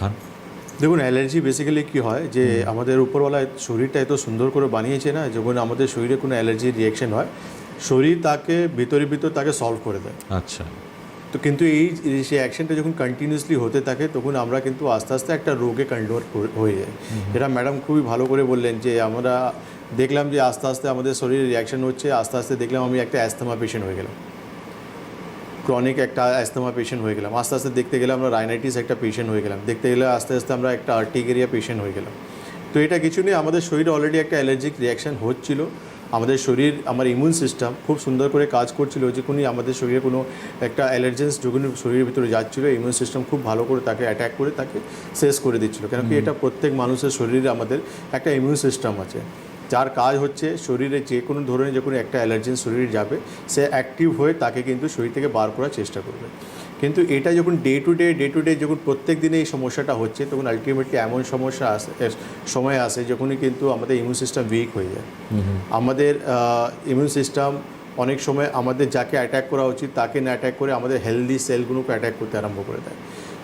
খান দেখুন allergy basically কি হয় যে আমাদের উপরওয়ালা শরীরটা এত সুন্দর করে বানিয়েছে না যখন আমাদের শরীরে কোনো অ্যালার্জি রিয়াকশন হয় শরীর তাকে ভিতরে ভিতর তাকে সলভ করে দেয়। আচ্ছা। তো কিন্তু এই সেই অ্যাকশনটা যখন কন্টিনিউসলি হতে থাকে তখন আমরা কিন্তু আস্তে আস্তে একটা রোগে কনভার্ট হয়ে যায় এটা ম্যাডাম খুবই ভালো করে বললেন যে আমরা দেখলাম যে আস্তে আস্তে আমাদের শরীরে রিয়াকশন হচ্ছে আস্তে আস্তে দেখলাম আমি একটা অ্যাস্থমা পেশেন্ট হয়ে গেলাম। ক্রনিক একটা অ্যাস্থমা পেশেন্ট হয়ে গেলাম। আস্তে আস্তে দেখতে গেলে আমরা রাইনাইটিস একটা পেশেন্ট হয়ে গেলাম। দেখতে গেলে আস্তে আস্তে আমরা একটা আর্টিকেরিয়া পেশেন্ট হয়ে গেলাম। তো এটা কিছু নেই আমাদের শরীরে অলরেডি একটা অ্যালার্জিক রিয়াকশন হচ্ছিল। আমাদের শরীর আমার ইমিউন সিস্টেম খুব সুন্দর করে কাজ করছিল যে কোনো আমাদের শরীরে কোনো একটা অ্যালার্জেন্স যখন শরীরের ভিতরে যাচ্ছিল ইমিউন সিস্টেম খুব ভালো করে তাকে অ্যাটাক করে তাকে শেষ করে দিচ্ছিল। কেন কি এটা প্রত্যেক মানুষের শরীরে আমাদের একটা ইমিউন সিস্টেম আছে। যার কাজ হচ্ছে শরীরে যে কোনো ধরনের যে কোনো একটা অ্যালার্জেন শরীরে যাবে সে অ্যাক্টিভ হয়ে তাকে কিন্তু শরীর থেকে বার করার চেষ্টা করবে। কিন্তু এটা যখন day to day day to day যখন প্রত্যেক দিনে এই সমস্যাটা হচ্ছে তখন আলটিমেটলি এমন সমস্যা আসে সময় আসে যখনই কিন্তু আমাদের ইমিউন সিস্টেম উইক হয়ে যায়। আমাদের ইমিউন সিস্টেম অনেক সময় আমাদের যাকে অ্যাটাক করা উচিত তাকে না অ্যাটাক করে আমাদের হেলদি সেলগুলোকে অ্যাটাক করতে আরম্ভ করে দেয়।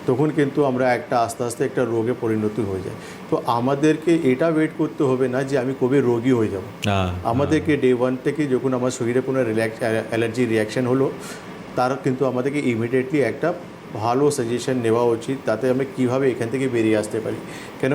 তখন কিন্তু আমরা একটা আস্তে আস্তে একটা রোগে পরিণত হয়ে যায় তো আমাদেরকে এটা ওয়েট করতে হবে না যে আমি কবে রোগী হয়ে যাব। আমাদেরকে ডে ওয়ান থেকে যখন আমার শরীরে কোনো রিল্যাক্স অ্যালার্জি রিয়াকশান হলো তার কিন্তু আমাদেরকে ইমিডিয়েটলি একটা ভালো সাজেশন নেওয়া উচিত তাতে আমি কীভাবে এখান থেকে বেরিয়ে আসতে পারি। কেন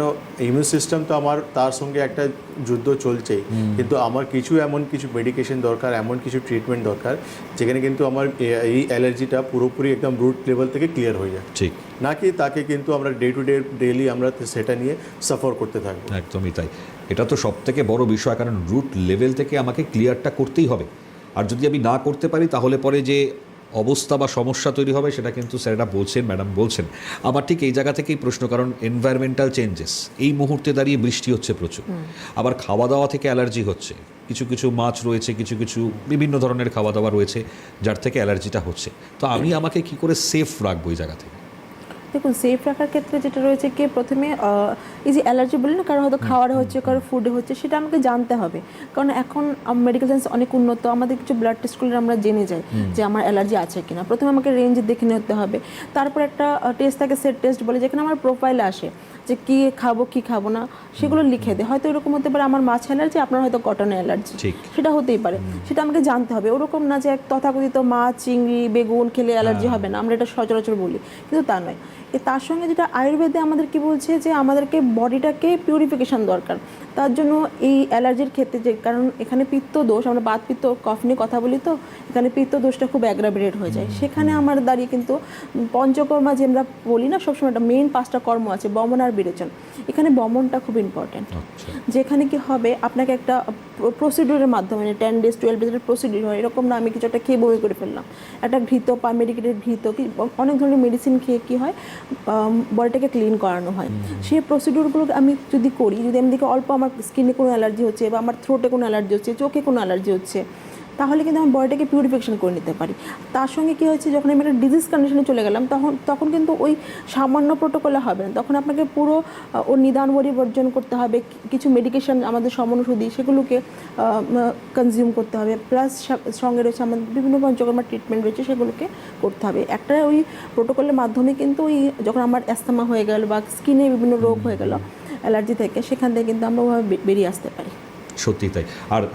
ইমিউন সিস্টেম তো আমার তার সঙ্গে একটা যুদ্ধ চলছেই। কিন্তু আমার কিছু এমন কিছু মেডিকেশন দরকার এমন কিছু ট্রিটমেন্ট দরকার যেখানে কিন্তু আমার এই অ্যালার্জিটা পুরোপুরি একদম রুট লেভেল থেকে ক্লিয়ার হয়ে যায়। ঠিক। নাকি তাকে কিন্তু আমরা ডে টু ডে ডেলি আমরা সেটা নিয়ে সাফার করতে থাকব। একদমই তাই। এটা তো সব থেকে বড় বিষয় কারণ রুট লেভেল থেকে আমাকে ক্লিয়ারটা করতেই হবে। আর যদি আমি না করতে পারি তাহলে পরে যে অবস্থা বা সমস্যা তৈরি হবে সেটা কিন্তু স্যারেরা বলছেন ম্যাডাম বলছেন। আবার ঠিক এই জায়গা থেকেই প্রশ্ন কারণ এনভায়রনমেন্টাল চেঞ্জেস এই মুহূর্তে দাঁড়িয়ে বৃষ্টি হচ্ছে প্রচুর। আবার খাওয়া দাওয়া থেকে অ্যালার্জি হচ্ছে। কিছু কিছু মাছ রয়েছে কিছু কিছু বিভিন্ন ধরনের খাওয়া দাওয়া রয়েছে যার থেকে অ্যালার্জিটা হচ্ছে। তো আমি আমাকে কি করে সেফ রাখব এই জায়গা থেকে? দেখুন সেফ রাখার ক্ষেত্রে যেটা রয়েছে কি প্রথমে এই যে অ্যালার্জি বললেন না কারও হয়তো খাওয়ারে হচ্ছে কারও ফুডে হচ্ছে সেটা আমাকে জানতে হবে। কারণ এখন মেডিকেল সায়েন্স অনেক উন্নত আমাদের কিছু ব্লাড টেস্ট করলে আমরা জেনে যাই যে আমার অ্যালার্জি আছে কিনা। প্রথমে আমাকে রেঞ্জ দেখে নিতে হবে। তারপর একটা টেস্ট থাকে সেট টেস্ট বলে যেখানে আমার প্রোফাইল আসে যে কি খাব কি খাব না সেগুলো লিখে দেয়। হয়তো এরকম হতে পারে আমার মাছ অ্যালার্জি আপনার হয়তো কটন অ্যালার্জি সেটা হতেই পারে। সেটা আমাকে জানতে হবে। ওরকম না যে এক তথাকথিত মাছ চিংড়ি বেগুন খেলে অ্যালার্জি হবে না। আমরা এটা সচরাচর বলি। কিন্তু তা নয়। তার সঙ্গে যেটা আয়ুর্বেদে আমাদের কি বলছে যে আমাদেরকে বডিটাকে পিউরিফিকেশান দরকার। তার জন্য এই অ্যালার্জির ক্ষেত্রে যে, কারণ এখানে পিত্ত দোষ আমরা বাত পিত্ত কফ নিয়ে কথা বলি তো এখানে পিত্ত দোষটা খুব অ্যাগ্রাভেটেড হয়ে যায়। সেখানে আমার দাঁড়িয়ে কিন্তু পঞ্চকর্মা যে আমরা বলি না সবসময় একটা মেইন পাঁচটা কর্ম আছে বমন আর বিরেচন। এখানে বমনটা খুব ইম্পর্টেন্ট আচ্ছা। যেখানে কি হবে আপনাকে একটা প্রসিডিউরের মাধ্যমে মানে টেন ডেজ টুয়েলভ ডেজের প্রসিডিউর হয় এরকম না আমি কিছু একটা খেয়ে বমি করে ফেললাম। একটা ঘৃত পা মেডিকেটেড ঘৃত কি অনেক ধরনের মেডিসিন খেয়ে কী হয় বডিটাকে ক্লিন করানো হয়। সেই প্রসিডিউরগুলো আমি যদি করি যদি আমি দেখি অল্প আমার স্কিনে কোনো অ্যালার্জি হচ্ছে বা আমার থ্রোটে কোনো অ্যালার্জি হচ্ছে চোখে কোনো অ্যালার্জি হচ্ছে তাহলে কিন্তু আমার বডিটাকে পিউরিফিকেশন করে নিতে পারি। তার সঙ্গে কী হয়েছে যখন আমি একটা ডিজিজ কন্ডিশনে চলে গেলাম তখন তখন কিন্তু ওই সামান্য প্রোটোকলে হবে না। তখন আপনাকে পুরো ওর নিদান বড়ি বর্জন করতে হবে কিছু মেডিকেশন আমাদের সমনুষধি সেগুলোকে কনজিউম করতে হবে। প্লাস সঙ্গে রয়েছে আমাদের বিভিন্ন পঞ্চকর্মার ট্রিটমেন্ট রয়েছে সেগুলোকে করতে হবে। একটা ওই প্রোটোকলের মাধ্যমে কিন্তু ওই যখন আমার অ্যাস্তমা হয়ে গেল বা স্কিনে বিভিন্ন রোগ হয়ে গেল অ্যালার্জি থেকে সেখান থেকে কিন্তু আমরা ওভাবে বেরিয়ে আসতে পারি। সত্যি তাই। আর